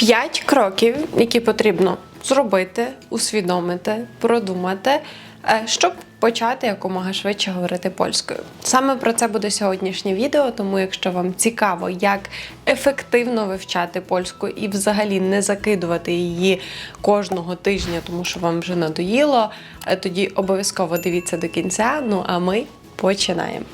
П'ять кроків, які потрібно зробити, усвідомити, продумати, е, щоб почати якомога швидше говорити польською. Саме про це буде сьогоднішнє відео, тому якщо вам цікаво, як ефективно вивчати польську і взагалі не закидувати її кожного тижня, тому що вам вже надоїло, е, тоді обов'язково дивіться до кінця. Ну а ми починаємо.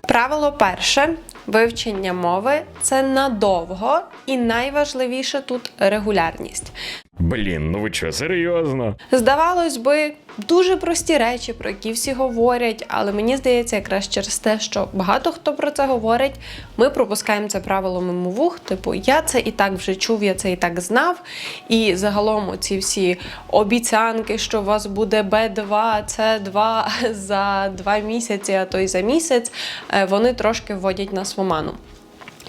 Правило перше. Вивчення мови це надовго, і найважливіше тут регулярність. Блін, ну ви що, серйозно? Здавалось би, дуже прості речі, про які всі говорять, але мені здається, якраз через те, що багато хто про це говорить, ми пропускаємо це правило мимо вух. Типу, я це і так вже чув, я це і так знав. І загалом ці всі обіцянки, що у вас буде Б2, С2 за два місяці, а то й за місяць, е, вони трошки вводять нас в оману.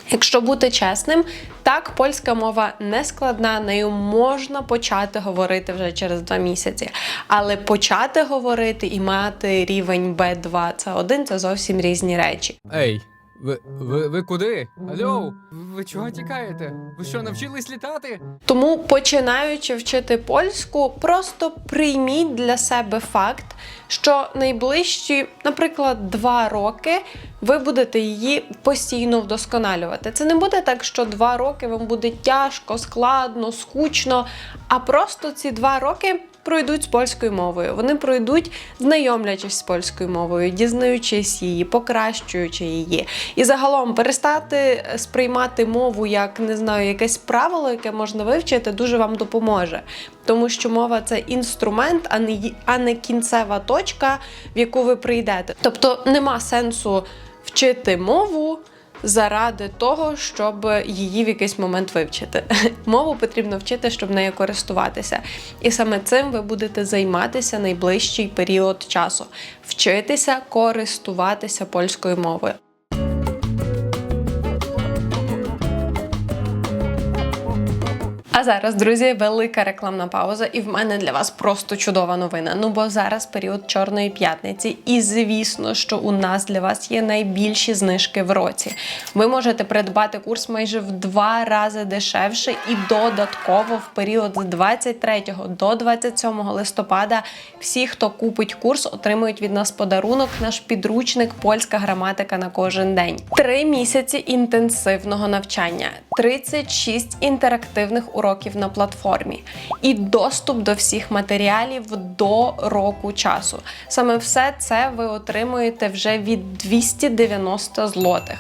Якщо бути чесним, так польська мова не складна, нею можна почати говорити вже через два місяці. Але почати говорити і мати рівень B2 це 1 це зовсім різні речі. Ей, ви, ви, ви куди? Алло, ви чого тікаєте? Ви що, навчились літати? Тому, починаючи вчити польську, просто прийміть для себе факт, що найближчі, наприклад, два роки ви будете її постійно вдосконалювати. Це не буде так, що два роки вам буде тяжко, складно, скучно, а просто ці два роки. Пройдуть з польською мовою. Вони пройдуть, знайомлячись з польською мовою, дізнаючись її, покращуючи її. І загалом перестати сприймати мову як не знаю, якесь правило, яке можна вивчити, дуже вам допоможе. Тому що мова це інструмент, а не, а не кінцева точка, в яку ви прийдете. Тобто нема сенсу вчити мову. Заради того, щоб її в якийсь момент вивчити. Мову потрібно вчити, щоб нею користуватися. І саме цим ви будете займатися найближчий період часу. Вчитися користуватися польською мовою. А зараз, друзі, велика рекламна пауза, і в мене для вас просто чудова новина. Ну бо зараз період Чорної п'ятниці, і звісно, що у нас для вас є найбільші знижки в році. Ви можете придбати курс майже в два рази дешевше, і додатково в період з 23 до 27 листопада всі, хто купить курс, отримують від нас подарунок, наш підручник Польська граматика на кожен день. Три місяці інтенсивного навчання, 36 інтерактивних уроків на платформі і доступ до всіх матеріалів до року часу. Саме все це ви отримуєте вже від 290 злотих.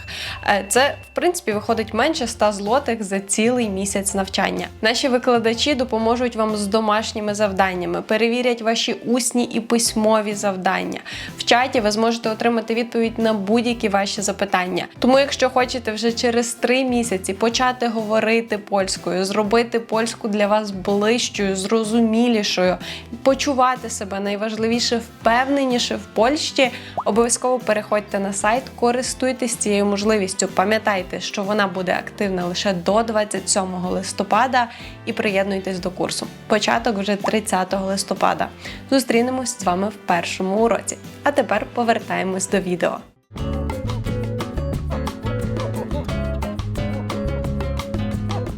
Е, Це, в принципі, виходить менше 100 злотих за цілий місяць навчання. Наші викладачі допоможуть вам з домашніми завданнями, перевірять ваші усні і письмові завдання. В чаті ви зможете отримати відповідь на будь-які ваші запитання. Тому, якщо хочете вже через три місяці почати говорити польською, зробити польську для вас ближчою, зрозумілішою, почувати себе найважливіше впевненіше в Польщі, обов'язково переходьте на сайт, користуйтесь цією можливістю. Пам'ятайте, що вона буде активна лише до 27 листопада і приєднуйтесь до курсу. Початок вже 30 листопада. Зустрінемось з вами в першому уроці. А тепер повертаємось до відео.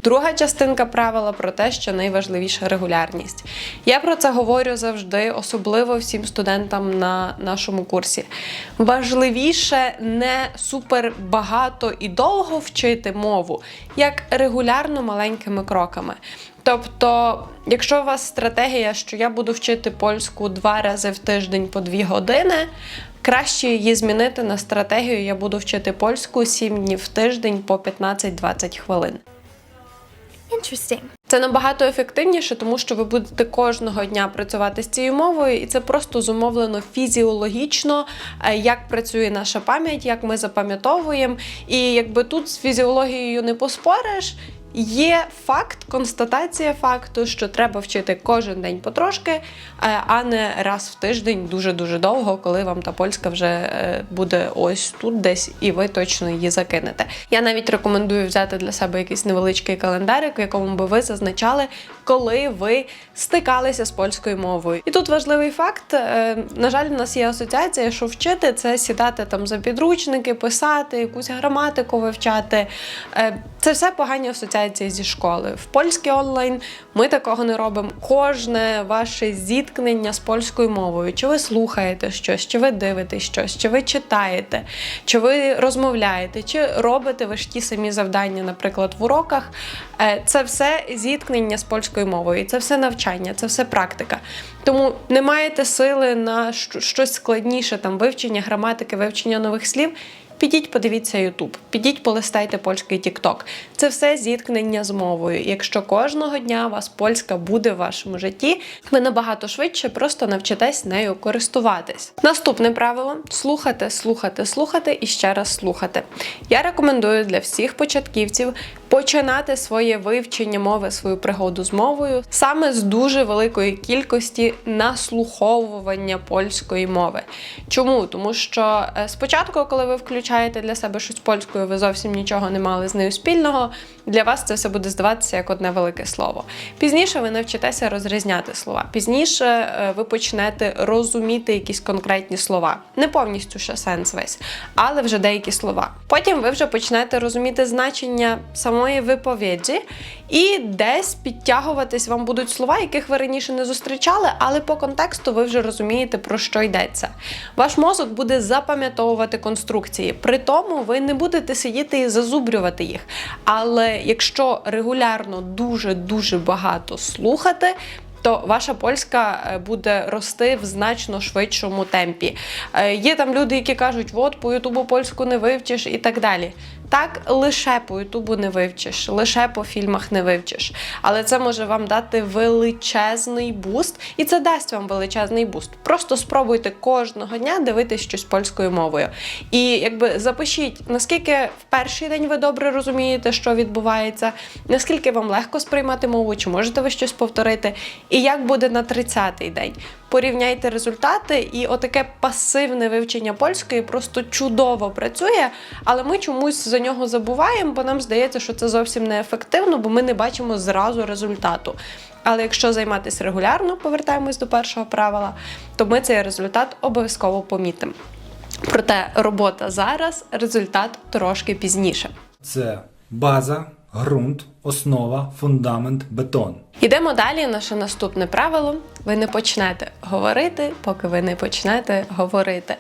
Друга частинка правила про те, що найважливіша регулярність. Я про це говорю завжди, особливо всім студентам на нашому курсі. Важливіше не супер багато і довго вчити мову, як регулярно маленькими кроками. Тобто, якщо у вас стратегія, що я буду вчити польську два рази в тиждень по дві години, краще її змінити на стратегію Я буду вчити польську сім днів в тиждень по 15-20 хвилин. Interesting. Це набагато ефективніше, тому що ви будете кожного дня працювати з цією мовою, і це просто зумовлено фізіологічно, е, як працює наша пам'ять, як ми запам'ятовуємо. І якби тут з фізіологією не поспориш. Є факт, констатація факту, що треба вчити кожен день потрошки, е, а не раз в тиждень дуже-дуже довго, коли вам та польська вже е, буде ось тут десь, і ви точно її закинете. Я навіть рекомендую взяти для себе якийсь невеличкий календарик, в якому би ви зазначали, коли ви стикалися з польською мовою. І тут важливий факт: е, на жаль, в нас є асоціація, що вчити це сідати там за підручники, писати, якусь граматику вивчати. Це все погані асоціації зі школи. В польський онлайн ми такого не робимо. Кожне ваше зіткнення з польською мовою, чи ви слухаєте щось, чи ви дивитесь щось, чи ви читаєте, чи ви розмовляєте, чи робите ті самі завдання, наприклад, в уроках. Е, Це все зіткнення з польською мовою, це все навчання, це все практика. Тому не маєте сили на щось складніше, там вивчення граматики, вивчення нових слів. Підіть, подивіться Ютуб, підіть, полистайте польський Тікток. Це все зіткнення з мовою. Якщо кожного дня у вас польська буде в вашому житті, ви набагато швидше просто навчитесь нею користуватись. Наступне правило: слухати, слухати, слухати і ще раз слухати. Я рекомендую для всіх початківців починати своє вивчення мови, свою пригоду з мовою саме з дуже великої кількості наслуховування польської мови. Чому? Тому що е, спочатку, коли ви включаєте для себе щось польською, ви зовсім нічого не мали з нею спільного. Для вас це все буде здаватися як одне велике слово. Пізніше ви навчитеся розрізняти слова. Пізніше е, ви почнете розуміти якісь конкретні слова, не повністю ще сенс весь, але вже деякі слова. Потім ви вже почнете розуміти значення самої виповіді, і десь підтягуватись вам будуть слова, яких ви раніше не зустрічали, але по контексту ви вже розумієте, про що йдеться. Ваш мозок буде запам'ятовувати конструкції. При тому ви не будете сидіти і зазубрювати їх. Але якщо регулярно дуже дуже багато слухати, то ваша польська е, буде рости в значно швидшому темпі. Е, Є там люди, які кажуть, от по Ютубу польську не вивчиш і так далі. Так, лише по Ютубу не вивчиш, лише по фільмах не вивчиш. Але це може вам дати величезний буст, і це дасть вам величезний буст. Просто спробуйте кожного дня дивитись щось польською мовою. І якби запишіть, наскільки в перший день ви добре розумієте, що відбувається, наскільки вам легко сприймати мову, чи можете ви щось повторити, і як буде на 30-й день. Порівняйте результати, і отаке пасивне вивчення польської просто чудово працює, але ми чомусь за нього забуваємо, бо нам здається, що це зовсім не ефективно, бо ми не бачимо зразу результату. Але якщо займатися регулярно, повертаємось до першого правила, то ми цей результат обов'язково помітимо. Проте робота зараз, результат трошки пізніше. Це база, ґрунт, основа, фундамент, бетон. Йдемо далі. Наше наступне правило: ви не почнете говорити, поки ви не почнете говорити.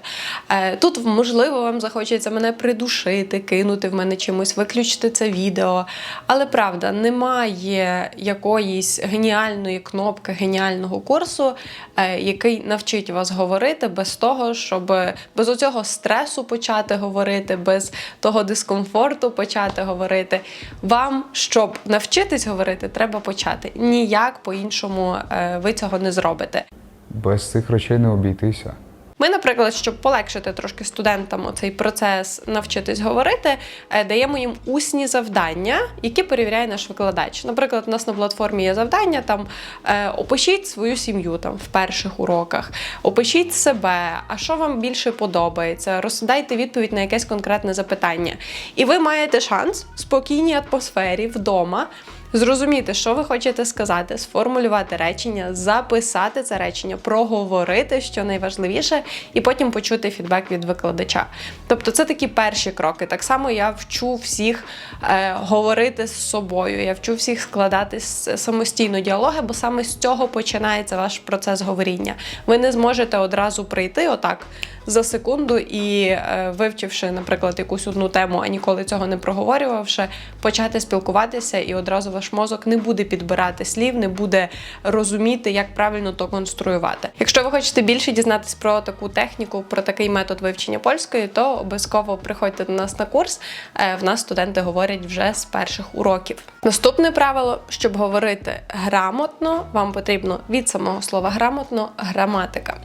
Е, Тут, можливо, вам захочеться мене придушити, кинути в мене чимось, виключити це відео. Але правда, немає якоїсь геніальної кнопки, геніального курсу, е, який навчить вас говорити без того, щоб без оцього стресу почати говорити, без того дискомфорту почати говорити. Вам, щоб навчитись говорити, треба почати. Ніяк по-іншому е, ви цього не зробите. Без цих речей не обійтися. Ми, наприклад, щоб полегшити трошки студентам цей процес навчитись говорити, е, даємо їм усні завдання, які перевіряє наш викладач. Наприклад, у нас на платформі є завдання там е, опишіть свою сім'ю там в перших уроках, опишіть себе, а що вам більше подобається, роздайте відповідь на якесь конкретне запитання. І ви маєте шанс в спокійній атмосфері вдома. Зрозуміти, що ви хочете сказати, сформулювати речення, записати це речення, проговорити, що найважливіше, і потім почути фідбек від викладача. Тобто, це такі перші кроки. Так само я вчу всіх е, говорити з собою, я вчу всіх складати самостійно діалоги, бо саме з цього починається ваш процес говоріння. Ви не зможете одразу прийти отак за секунду і, е, вивчивши, наприклад, якусь одну тему, а ніколи цього не проговорювавши, почати спілкуватися, і одразу ваш мозок не буде підбирати слів, не буде розуміти, як правильно то конструювати. Якщо ви хочете більше дізнатись про таку техніку, про такий метод вивчення польської, то обов'язково приходьте до нас на курс. Е, В нас студенти говорять вже з перших уроків. Наступне правило, щоб говорити грамотно, вам потрібно від самого слова грамотно граматика.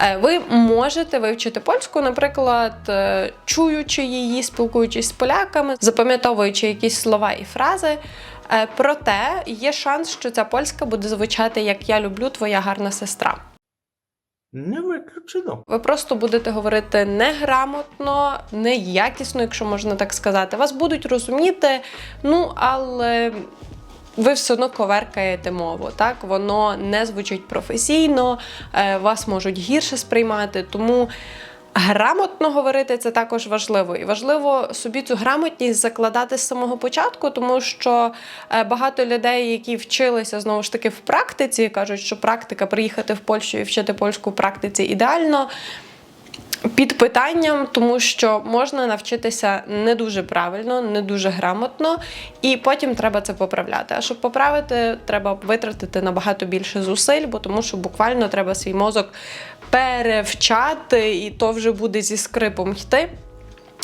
Е, Ви можете вивчити вчити польську, наприклад, е, чуючи її, спілкуючись з поляками, запам'ятовуючи якісь слова і фрази. Е, Проте є шанс, що ця польська буде звучати як Я люблю твоя гарна сестра. Не виключено. Ви просто будете говорити неграмотно, неякісно, якщо можна так сказати. Вас будуть розуміти, ну але. Ви все одно коверкаєте мову, так воно не звучить професійно, е, вас можуть гірше сприймати. Тому грамотно говорити це також важливо. І важливо собі цю грамотність закладати з самого початку, тому що е, багато людей, які вчилися знову ж таки в практиці, кажуть, що практика приїхати в Польщу і вчити польську практиці ідеально. Під питанням, тому що можна навчитися не дуже правильно, не дуже грамотно, і потім треба це поправляти. А щоб поправити, треба витратити набагато більше зусиль, бо тому що буквально треба свій мозок перевчати, і то вже буде зі скрипом йти.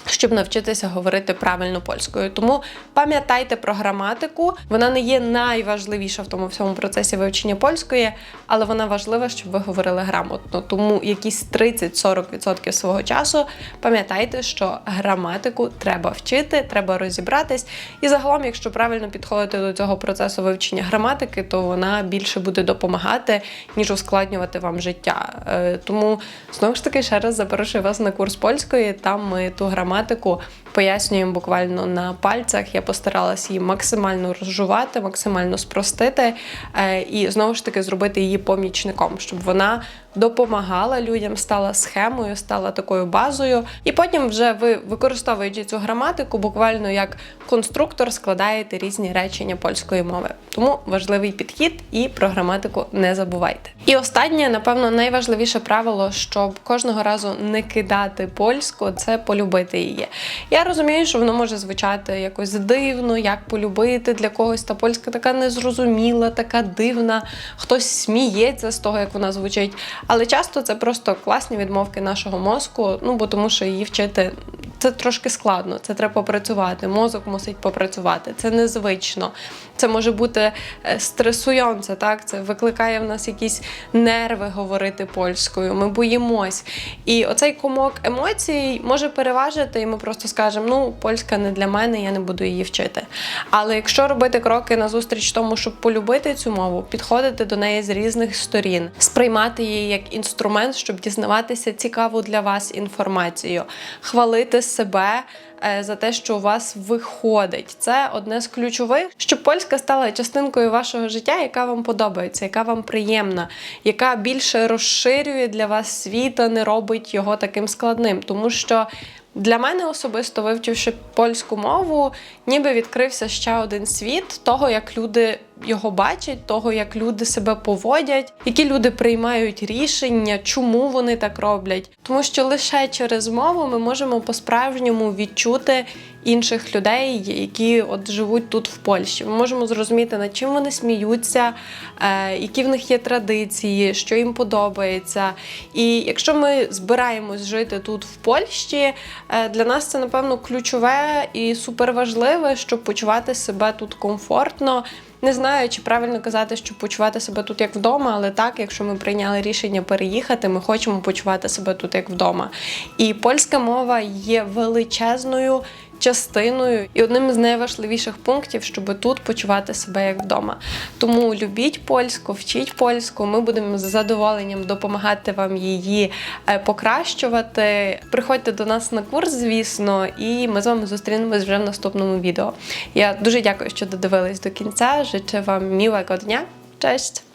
Щоб навчитися говорити правильно польською. Тому пам'ятайте про граматику. Вона не є найважливіша в тому всьому процесі вивчення польської, але вона важлива, щоб ви говорили грамотно. Тому якісь 30-40% свого часу пам'ятайте, що граматику треба вчити, треба розібратись. І загалом, якщо правильно підходити до цього процесу вивчення граматики, то вона більше буде допомагати, ніж ускладнювати вам життя. Е, Тому знову ж таки ще раз запрошую вас на курс польської. Там ми ту граматику тематику пояснюємо буквально на пальцях. Я постаралась її максимально розжувати, максимально спростити е, і знову ж таки зробити її помічником, щоб вона допомагала людям, стала схемою, стала такою базою. І потім, вже ви використовуючи цю граматику, буквально як конструктор складаєте різні речення польської мови. Тому важливий підхід і про граматику не забувайте. І останнє, напевно, найважливіше правило, щоб кожного разу не кидати польську, це полюбити її. Я розумію, що воно може звучати якось дивно, як полюбити для когось. Та польська така незрозуміла, така дивна. Хтось сміється з того, як вона звучить. Але часто це просто класні відмовки нашого мозку, ну бо тому, що її вчити це трошки складно. Це треба попрацювати. Мозок мусить попрацювати. Це незвично. Це може бути е, стресуюче, так це викликає в нас якісь нерви говорити польською. Ми боїмось. І оцей комок емоцій може переважити, і ми просто скажемо: ну, польська не для мене, я не буду її вчити. Але якщо робити кроки назустріч тому, щоб полюбити цю мову, підходити до неї з різних сторін, сприймати її як інструмент, щоб дізнаватися цікаву для вас інформацію, хвалити себе. Е, За те, що у вас виходить, це одне з ключових, щоб польська стала частинкою вашого життя, яка вам подобається, яка вам приємна, яка більше розширює для вас світ, а не робить його таким складним. Тому що для мене особисто, вивчивши польську мову, ніби відкрився ще один світ того, як люди його бачать, того, як люди себе поводять, які люди приймають рішення, чому вони так роблять. Тому що лише через мову ми можемо по-справжньому відчути інших людей, які от живуть тут в Польщі. Ми можемо зрозуміти, над чим вони сміються, е, які в них є традиції, що їм подобається. І якщо ми збираємось жити тут в Польщі, е, для нас це напевно ключове і суперважливе, щоб почувати себе тут комфортно. Не знаю, чи правильно казати, що почувати себе тут як вдома, але так, якщо ми прийняли рішення переїхати, ми хочемо почувати себе тут як вдома. І польська мова є величезною частиною і одним із найважливіших пунктів, щоб тут почувати себе як вдома. Тому любіть польську, вчіть польську. Ми будемо з задоволенням допомагати вам її е, покращувати. Приходьте до нас на курс, звісно, і ми з вами зустрінемось вже в наступному відео. Я дуже дякую, що додивились до кінця. Życzę вам miłego dnia. Cześć!